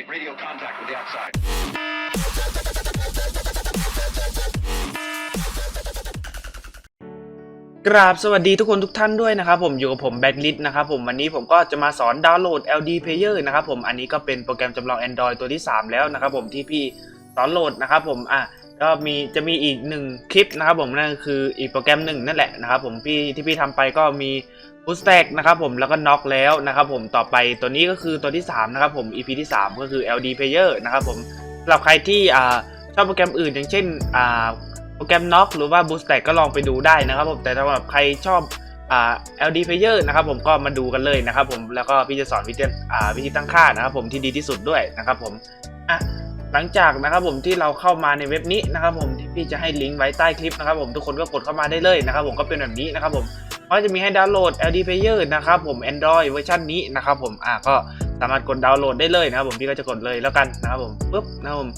Make radio contact with the outside. กราบสวัสดีทุกคนทุกท่านด้วยนะครับผมอยู่กับผมแบ็กลิสนะครับผมวันนี้ผมก็จะมาสอนดาวน์โหลด LD Player นะครับผมอันนี้ก็เป็นโปรแกรมจำลอง Android ตัวที่ 3 แล้วนะครับผมที่พี่สอนโหลดนะครับผมอะ ก็มีจะมีอีกหนึ่งคลิปนะครับผมนั่นคืออีกโปรแกรมหนึ่งนั่นแหละนะครับผมพี่ที่พี่ทำไปก็มี b o o s t a c นะครับผมแล้วก็น็อกแล้วนะครับผมต่อไปตัวนี้ก็คือตัวที่3นะครับผม EP ที่ 3 ก็คือ LD Player นะครับผมสำหรับใครที่ชอบโปรแกรมอื่น อย่างเช่นโปรแกรมน็อกหรือว่า Boost Stack ก็ลองไปดูได้นะครับผมแต่สำหรับใครชอบอ LD Player นะครับผมก็มาดูกันเลยนะครับผมแล้วก็พี่จะสอนวิธีวิธีตั้งค่านะครับผมที่ดีที่สุดด้วยนะครับผมอะ หลังจากนะครับผมที่เราเข้ามาในเว็บนี้นะครับผมที่พี่จะให้ลิงก์ไว้ใต้คลิปนะครับผมทุกคนก็กดเข้ามาได้เลยนะครับผมก็เป็นแบบนี้นะครับผมก็จะมีให้ดาวน์โหลด LD Player นะครับผม Android เวอร์ชันนี้นะครับผมอะก็สามารถกดดาวน์โหลดได้เลยนะครับผมพี่ก็จะกดเลยแล้วกันนะครับผมปุ๊บนะครับผม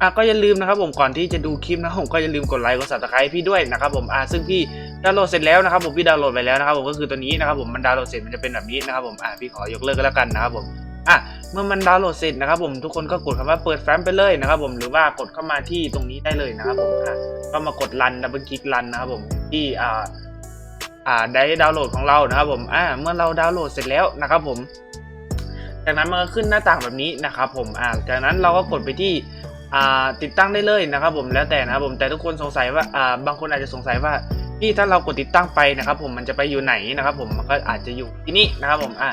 อะก็อย่าลืมนะครับผมก่อนที่จะดูคลิปนะผมก็อย่าลืมกดไลค์กด subscribe พี่ด้วยนะครับผมอะซึ่งพี่ดาวน์โหลดเสร็จแล้วนะครับผมพี่ดาวน์โหลดไปแล้วนะครับผมก็คือตัวนี้นะครับผมมันดาวน์โหลดเสร็จมันจะเป็นแบบนี้นะครับผมอะพี่ขอยกเลิกก็แล้วกันนะครับผมอะ เมื่อมันดาวน์โหลดเสร็จนะครับผมทุกคนก็กดคำว่าเปิดแฟ้มไปเลยนะครับผมหรือว่ากดเข้ามาที่ตรงนี้ได้เลยนะครับผมอะก็มากดรันดับเบิลคลิกรันนะครับผมที่อ่าอ่าได้ดาวน์โหลดของเรานะครับผมอ่าเมื่อเราดาวน์โหลดเสร็จแล้วนะครับผม จากนั้นมันก็ขึ้นหน้าต่างแบบนี้นะครับผมอ่าจากนั้นเราก็กดไปที่อ่าติดตั้งได้เลยนะครับผมแล้วแต่นะครับผมแต่ทุกคนสงสัยว่าอ่าบางคนอาจจะสงสัยว่าพี่ถ้าเรากดติดตั้งไปนะครับผมมันจะไปอยู่ไหนนะครับผมมันก็อาจจะอยู่ที่นี่นะครับผมอ่า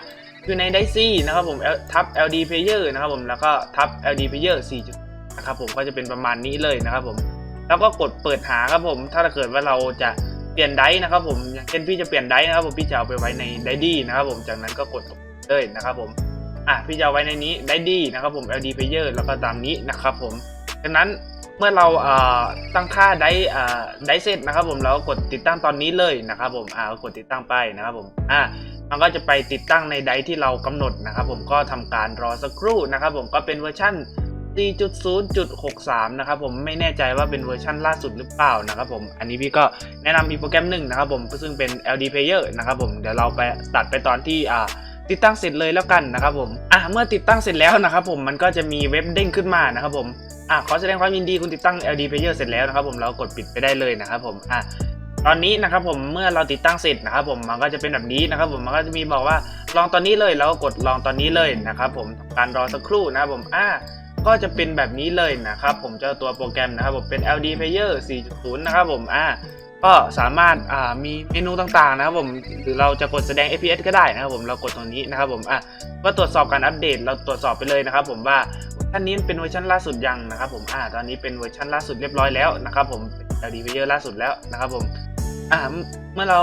อยู่ในไดซี่นะครับผมทับ LD Player นะครับผมแล้วก็ทับ LD Player 4นะครับผมก็จะเป็นประมาณนี้เลยนะครับผม แล้วก็กดเปิดหาครับผม ถ้าเกิดว่าเราจะเปลี่ยนไดนะครับผมอย่างเช่นพี่จะเปลี่ยนไดนะครับผมพี่จะเอาไปไว้ในไดดี้นะครับผมจากนั้นก็กดเลยนะครับผมอะพี่จะเอาไว้ในนี้ไดดีนะครับผม LD Player แล้วก็ตามนี้นะครับผมดังนั้นเมื่อเราเอ่อตั้งค่าได้อ่าได้เสร็จนะครับผมเราก็กดติดตั้งตอนนี้เลยนะครับผมอ่าก็กดติดตั้งไปนะครับผมอ่า มันก็จะไปติดตั้งในไดที่เรากำหนดนะครับ ผมก็ทำการรอสักครู่นะครับ ผมก็เป็นเวอร์ชัน4.0.63 นะครับผมไม่แน่ใจว่าเป็นเวอร์ชันล่าสุดหรือเปล่านะครับผมอันนี้พี่ก็แนะนำมีโปรแกรมหนึ่งนะครับผมซึ่งเป็น LD Player นะครับผมเดี๋ยวเราไปตัดไปตอนที่อ่าติดตั้งเสร็จเลยแล้วกันนะครับผมอะเมื่อติดตั้งเสร็จแล้วนะครับผมมันก็จะมีเว็บเด้งขึ้นมานะครับผมอะขอแสดงความยินดีคุณติดตั้ง LD Player เสร็จแล้วนะครับผมเรากดปิดไปได้เลยนะครับผมอะ ตอนนี้นะครับผมเมื่อเราติดตั้งเสร็จนะครับผมมันก็จะเป็นแบบนี้นะครับผมมันก็จะมีบอกว่าลองตอนนี้เลยแล้วก็กดลองตอนนี้เลยนะครับผมการรอสักครู่นะครับผมอะก็จะเป็นแบบนี้เลยนะครับผมเจ้าตัวโปรแกรมนะครับผมเป็น LD Player 4.0 นะครับผมอะก็สามารถอ่ามีเมนูต่างๆนะครับผมหรือเราจะกดแสดง FPS ก็ได้นะครับผมเรากดตรงนี้นะครับผมอะก็ตรวจสอบการอัปเดตเราตรวจสอบไปเลยนะครับผมว่าท่านนี้เป็นเวอร์ชันล่าสุดยังนะครับผมอ่าตอนนี้เป็นเวอร์ชันล่าสุดเรียบร้อยแล้วนะครับผม LD Player ล่าสุดแล้วนะครับผม อ่าเมื่อเรา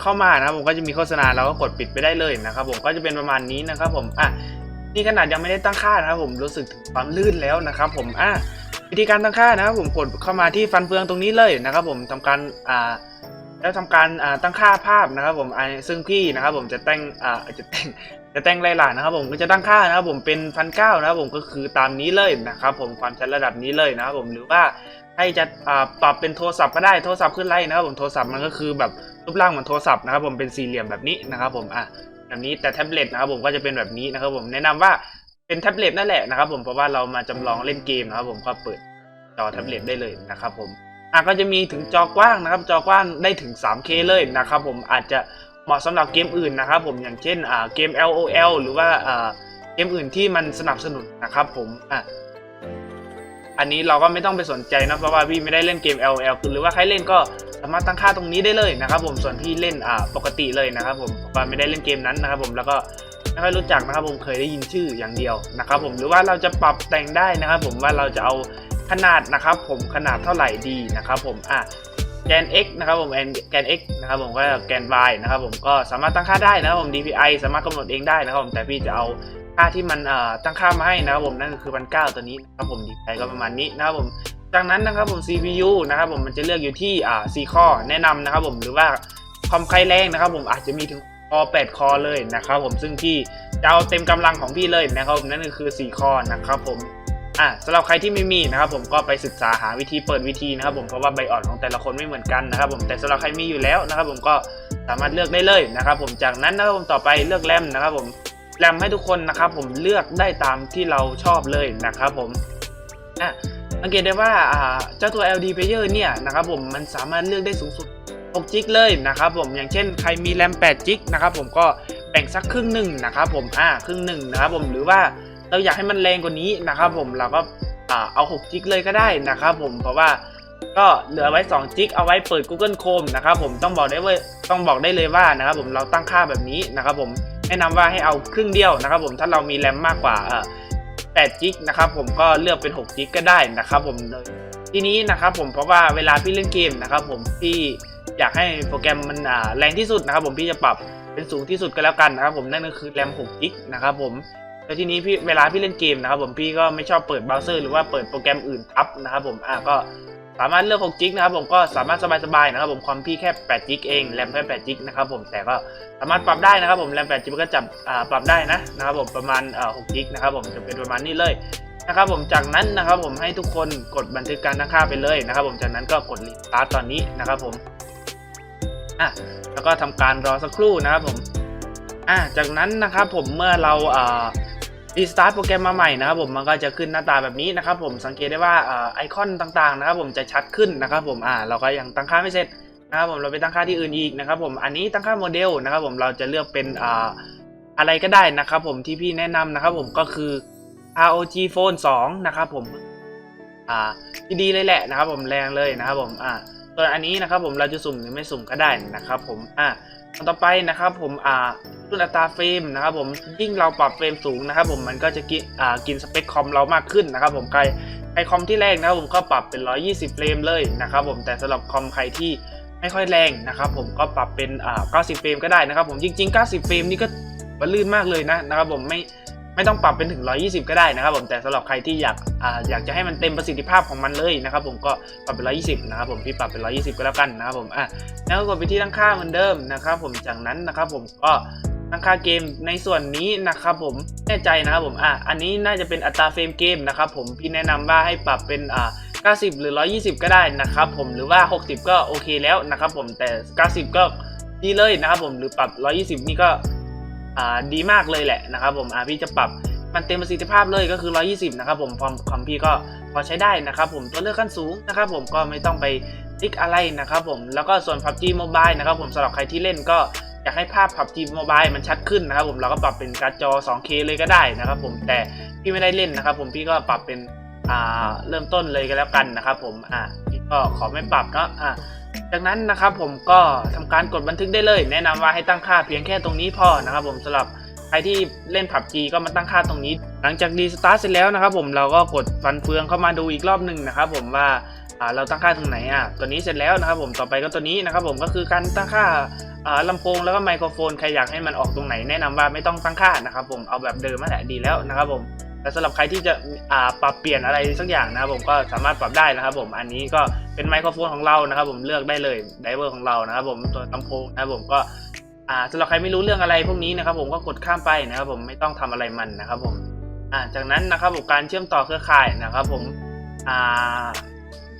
เข้ามานะครับผมก็จะมีโฆษณาเราก็กดปิดไปได้เลยนะครับผมก็จะเป็นประมาณนี้นะครับผมอะนี่ขนาดยังไม่ได้ตั้งค่านะครับผมรู้สึกถึงความลื่นแล้วนะครับผมอะวิธีการตั้งค่านะครับผมกดเข้ามาที่ฟันเฟืองตรงนี้เลยนะครับผมทำการอ่า แล้วทำการตั้งค่าภาพนะครับผมซึ่งพี่นะครับผมจะแต่งจะแต่งจะแต่งหลายๆนะครับผมก็จะตั้งค่านะครับผมเป็นพันเก้านะครับผมก็คือตามนี้เลยนะครับผมความชัดระดับนี้เลยนะครับผมหรือว่าให้จะปรับเป็นโทรศัพท์ก็ได้โทรศัพท์ขึ้นไล่นะครับผมโทรศัพท์มันก็คือแบบรูปร่างเหมือนโทรศัพท์นะครับผมเป็นสี่เหลี่ยมแบบนี้นะครับผมอะแบบนี้แต่แท็บเล็ตนะครับผมก็จะเป็นแบบนี้นะครับผมแนะนำว่าเป็นแท็บเล็ตนั่นแหละนะครับผมเพราะว่าเรามาจำลองเล่นเกมนะครับผมก็เปิดจอแท็บเล็ตได้เลยนะครับผม อะก็จะมีถึงจอกว้างนะครับ จอกว้างได้ถึง 3K เลยนะครับผมอาจจะเหมาะสำหรับเกมอื่นนะครับผมอย่างเช่นอ่าเกม LOL หรือว่าอ่าเกมอื่นที่มันสนับสนุนนะครับผมอะอันนี้เราก็ไม่ต้องไปสนใจนะเพราะว่าพี่ไม่ได้เล่นเกม LOL หรือว่าใครเล่นก็สามารถตั้งค่าตรงนี้ได้เลยนะครับ ผมส่วนพี่เล่นอ่าปกติเลยนะครับ ผมว่าไม่ได้เล่นเกมนั้นนะครับ ผมแล้วก็ไม่ค่อยรู้จักนะครับผมเคยได้ยินชื่ออย่างเดียวนะครับ ผมหรือว่าเราจะปรับแต่งได้นะครับ ผมว่าเราจะเอา ขนาดนะครับผมขนาดเท่าไหร่ดีนะครับผมอะแกน x นะครับผมแกน x นะครับผมก็แกน y นะครับผมก็สามารถตั้งค่าได้นะครับผม dpi สามารถกำหนดเองได้นะครับผมแต่พี่จะเอาค่าที่มันเอ่อตั้งค่ามาให้นะครับผมนั่นคือพันเก้าตัวนี้นะครับผม dpi ก็ประมาณนี้นะครับผมจากนั้นนะครับผม CPU นะครับผมมันจะเลือกอยู่ที่อ่า4ข้อแนะนำนะครับผมหรือว่าคอมใครแรงนะครับผมอาจจะมีถึงคอ8คอเลยนะครับผมซึ่งพี่จะเอาเต็มกำลังของพี่เลยนะครับผมนั่นก็คือ 4 ข้อนะครับผม อะสำหรับใครที่ไม่มีนะครับผมก็ไปศึกษาหาวิธีเปิดวิธีนะครับผมเพราะว่าใบอ่อนของแต่ละคนไม่เหมือนกันนะครับผมแต่สำหรับใครมีอยู่แล้วนะครับผมก็สามารถเลือกได้เลยนะครับผมจากนั้นนะครับผมต่อไปเลือกแรมนะครับผมแรมให้ทุกคนนะครับผมเลือกได้ตามที่เราชอบเลยนะครับผมอะสังเกตได้ว่าอ่าเจ้าตัว LD Player เนี่ยนะครับผมมันสามารถเลือกได้สูงสุด6จิกเลยนะครับผมอย่างเช่นใครมีแรม8จิกนะครับผมก็แบ่งสักครึ่งหนึ่งนะครับผมอ่าครึ่งหนึ่งนะครับผมหรือว่า เราอยากให้มันแรงกว่านี้นะครับผมเราก็เอา6จิกเลยก็ได้นะครับผมเพราะว่าก็เหลือไว้2จิกเอาไว้เปิด Google Chrome นะครับผมต้องบอกได้ว่าต้องบอกได้เลยว่านะครับผมเราตั้งค่าแบบนี้นะครับผมแนะนำว่าให้เอาครึ่งเดียวนะครับผมถ้าเรามีแรมมากกว่า8จิกนะครับผมก็เลือกเป็น6จิกก็ได้นะครับผมทีนี้นะครับผมเพราะว่าเวลาพี่เล่นเกมนะครับผมพี่อยากให้โปรแกรมมันแรงที่สุดนะครับผมพี่จะปรับเป็นสูงที่สุดก็แล้วกันนะครับผมนั่นก็คือแรม6จิกนะครับผม แล้วทีนี้พี่เวลาพี่เล่นเกมนะครับผมพี่ก็ไม่ชอบเปิดเบราว์เซอร์หรือว่าเปิดโปรแกรมอื่นทับนะครับผมอ่าก็สามารถเลือก6จิกนะครับผมก็สามารถสบายๆนะครับผมคอมพี่แค่8จิกเองแรมแค่8จิกนะครับผมแต่ก็สามารถปรับได้นะครับผมแรม8จิกก็จับอ่าปรับได้นะนะครับผมประมาณอ่า6จิกนะครับผมจะเป็นประมาณนี้เลยนะครับผมจากนั้นนะครับผมให้ทุกคนกดบันทึกการตั้งค่าไปเลยนะครับผมจากนั้นก็กดรีสตาร์ทตอนนี้นะครับผมอะแล้วก็ทำการรอสักครู่นะครับผมอะจากนั้นนะครับผมเมื่อเราอ่า รีสตาร์ทโปรแกรมมาใหม่นะครับผมมันก็จะขึ้นหน้าตาแบบนี้นะครับผมสังเกตได้ว่าไอคอนต่างๆนะครับผมจะชัดขึ้นนะครับผมอ่าเราก็ยังตั้งค่าไม่เสร็จนะครับผมเราไปตั้งค่าที่อื่นอีกนะครับผมอันนี้ตั้งค่าโมเดลนะครับผมเราจะเลือกเป็นอ่าอะไรก็ได้นะครับผมที่พี่แนะนำนะครับผมก็คือ ROG Phone 2 นะครับผมอ่าดีเลยแหละนะครับผมแรงเลยนะครับผมอ่าส่วนอันนี้นะครับผมเราจะสุ่มหรือไม่สุ่มก็ได้นะครับผมอ่าต่อไปนะครับผมอ่า รุ่นอัตราเฟรมนะครับผมยิ่งเราปรับเฟรมสูงนะครับผมมันก็จะกินอ่ากินสเปคคอมเรามากขึ้นนะครับผมใครใครคอมที่แรงนะครับผมก็ปรับเป็น 120 เฟรมเลยนะครับผมแต่สำหรับคอมใครที่ไม่ค่อยแรงนะครับผมก็ปรับเป็นอ่า90 เฟรมก็ได้นะครับผมจริง ๆ 90 เฟรมนี่ก็มันลื่นมากเลยนะนะครับผมไม่ไม่ต้องปรับเป็นถึง 120 ก็ได้นะครับผมแต่สำหรับใครที่อยากอ่าอยากจะให้มันเต็มประสิทธิภาพของมันเลยนะครับผมก็ปรับเป็น 120 นะครับผมพี่ปรับเป็น 120 ก็แล้วกันนะครับผมอะแล้วก็กดไปที่ตั้งค่าเหมือนเดิมนะครับผมจากนั้นนะครับผมก็ ตั้งค่าเกมในส่วนนี้นะครับผมแน่ใจนะครับผมอะอันนี้น่าจะเป็นอัตราเฟรมเกมนะครับผมพี่แนะนำว่าให้ปรับเป็นอ่า90 หรือ 120 ก็ได้นะครับผมหรือว่า 60 ก็โอเคแล้วนะครับผมแต่ 90 ก็ดีเลยนะครับผมหรือปรับ 120 นี่ก็อ่าดีมากเลยแหละนะครับผมอะพี่จะปรับมันเต็มประสิทธิภาพเลยก็คือ 120 นะครับผมคอมคอมพี่ก็พอใช้ได้นะครับผมตัวเลือกขั้นสูงนะครับผมก็ไม่ต้องไปติ๊กอะไรนะครับผมแล้วก็ส่วน PUBG Mobile นะครับผมสำหรับใครที่เล่นก็ อยากให้ภาพ PUBG Mobile มันชัดขึ้นนะครับผมเราก็ปรับเป็นการ์จอ 2K เลยก็ได้นะครับผมแต่พี่ไม่ได้เล่นนะครับผมพี่ก็ปรับเป็นอ่าเริ่มต้นเลยก็แล้วกันนะครับผมอ่าพี่ก็ขอไม่ปรับเนาะอ่าจากนั้นนะครับผมก็ทำการกดบันทึกได้เลย แนะนำว่าให้ตั้งค่าเพียงแค่ตรงนี้พอนะครับผมสำหรับใครที่เล่น PUBG ก็มาตั้งค่าตรงนี้ หลังจากดีสตาร์ทเสร็จแล้วนะครับผมเราก็กดฟันเฟืองเข้ามาดูอีกรอบหนึ่งนะครับผมว่า อ่าเราตั้งค่าตรงไหนอะตัวนี้เสร็จแล้วนะครับผมต่อไปก็ตัวนี้นะครับผมก็คือการตั้งค่าอ่าลำโพงแล้วก็ไมโครโฟนใครอยากให้มันออกตรงไหนแนะนำว่าไม่ต้องตั้งค่านะครับผมเอาแบบเดิมมาแหละดีแล้วนะครับผมแต่สำหรับใครที่จะอ่าปรับเปลี่ยนอะไรสักอย่างนะครับผมก็สามารถปรับได้นะครับผมอันนี้ก็เป็นไมโครโฟนของเรานะครับผมเลือกได้เลยไดเวอร์ของเรานะครับผมตัวลำโพงนะครับผมก็อ่าสำหรับใครไม่รู้เรื่องอะไรพวกนี้นะครับผมก็กดข้ามไปนะครับผมไม่ต้องทำอะไรมันนะครับผมอ่าจากนั้นนะครับผมการเชื่อมต่อเครือข่ายนะครับผมอ่า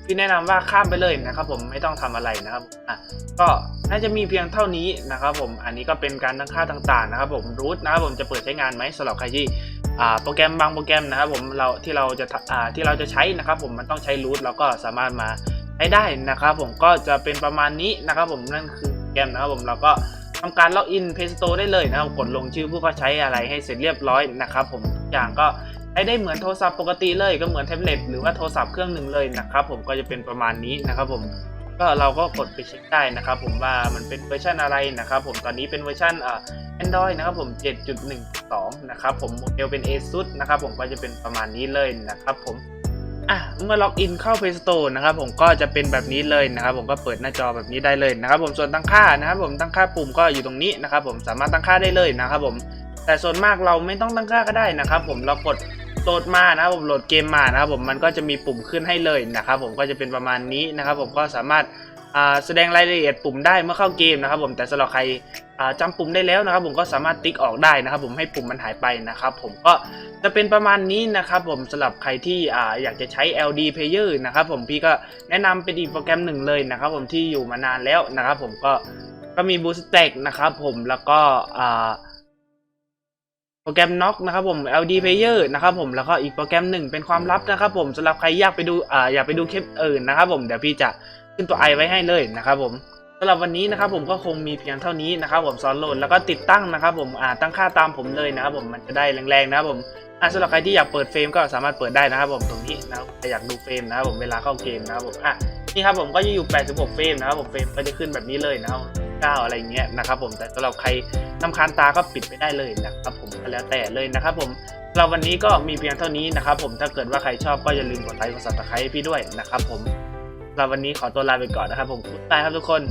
พี่แนะนำว่าข้ามไปเลยนะครับ ผมไม่ต้องทำอะไรนะครับอะก็น่าจะมีเพียงเท่านี้นะครับผมอันนี้ก็เป็นการตั้งค่าต่างๆนะครับ ผมรูทนะครับผมจะเปิดใช้งานไหมสำหรับใครที่อ่าโปรแกรมบางโปรแกรมนะครับผมเราที่เราจะอ่าที่เราจะใช้นะครับ ผมมันต้องใช้รูทเราก็สามารถมาใช้ได้นะครับ ผมก็จะเป็นประมาณนี้นะครับ ผมนั่นคือโปรแกรมนะครับผมเราก็ทำการล็อกอิน Play Store ได้เลยนะครับ กดลงชื่อผู้เข้าใช้อะไรให้เสร็จเรียบร้อยนะครับ ผมทุกอย่างก็ ใช้ได้เหมือนโทรศัพท์ปกติเลยก็เหมือนแท็บเล็ตหรือว่าโทรศัพท์เครื่องหนึ่งเลยนะครับผมก็จะเป็นประมาณนี้นะครับผมก็เราก็กดไปเช็คได้นะครับผมว่ามันเป็นเวอร์ชันอะไรนะครับผมตอนนี้เป็นเวอร์ชันอ่า Android นะครับผม 7.12 นะครับผมโมเดลเป็น ASUS นะครับผมก็จะเป็นประมาณนี้เลยนะครับผมอะเมื่อล็อกอินเข้า Play Store นะครับผมก็จะเป็นแบบนี้เลยนะครับผมก็เปิดหน้าจอแบบนี้ได้เลยนะครับผมส่วนตั้งค่านะครับผมตั้งค่าปุ่มก็อยู่ตรงนี้นะครับผมสามารถตั้งค่าได้เลยนะครับผมแต่ส่วนมากเราไม่ต้องตั้งค่าก็ได้นะครับผมเรากด โหลดมานะครับผมโหลดเกมมานะครับผมมันก็จะมีปุ่มขึ้นให้เลยนะครับผมก็จะเป็นประมาณนี้นะครับผมก็สามารถแสดงรายละเอียดปุ่มได้เมื่อเข้าเกมนะครับ ผมแต่สำหรับใครอ่าจำปุ่มได้แล้วนะครับ ผมก็สามารถติ๊กออกได้นะครับ ผมให้ปุ่มมันหายไปนะครับ ผมก็จะเป็นประมาณนี้นะครับ ผมสำหรับใครที่อยากจะใช้ LD Player นะครับ ผมพี่ก็แนะนำเป็นอีกโปรแกรมหนึ่งเลยนะครับ ผมที่อยู่มานานแล้วนะครับ ผมก็ก็มี Boost Stack นะครับ ผมแล้วก็อ่า โปรแกรม Knock นะครับผม LD Player นะครับผมแล้วก็อีกโปรแกรมหนึ่งเป็นความลับนะครับผมสำหรับใครอยากไปดูอ่าอยากไปดูคลิปอื่นนะครับผมเดี๋ยวพี่จะขึ้นตัวไอไว้ให้เลยนะครับผมสำหรับวันนี้นะครับผมก็คงมีเพียงเท่านี้นะครับผมสอนโหลดแล้วก็ติดตั้งนะครับผมอ่าตั้งค่าตามผมเลยนะครับผมมันจะได้แรงๆนะครับผมอ่าสำหรับใครที่อยากเปิดเฟรมก็สามารถเปิดได้นะครับผมตรงนี้นะครับใครอยากดูเฟรมนะครับผมเวลาเข้าเกมนะครับผมอะนี่ครับผมก็จะอยู่ 86 เฟรมนะครับผมเฟรมก็จะขึ้นแบบนี้เลยนะครับ 9 อะไรเงี้ยนะครับผมแต่สำหรับใครนำคานตาก็ปิดไปได้เลยนะครับผมก็แล้วแต่เลยนะครับผมเราวันนี้ก็มีเพียงเท่านี้นะครับผมถ้าเกิดว่าใครชอบก็อย่าลืมกดไลค์กดซับสไครต์ให้พี่ด้วยนะครับผมเราวันนี้ขอตัวลาไปก่อนนะครับผมบ๊ายบายครับทุกคน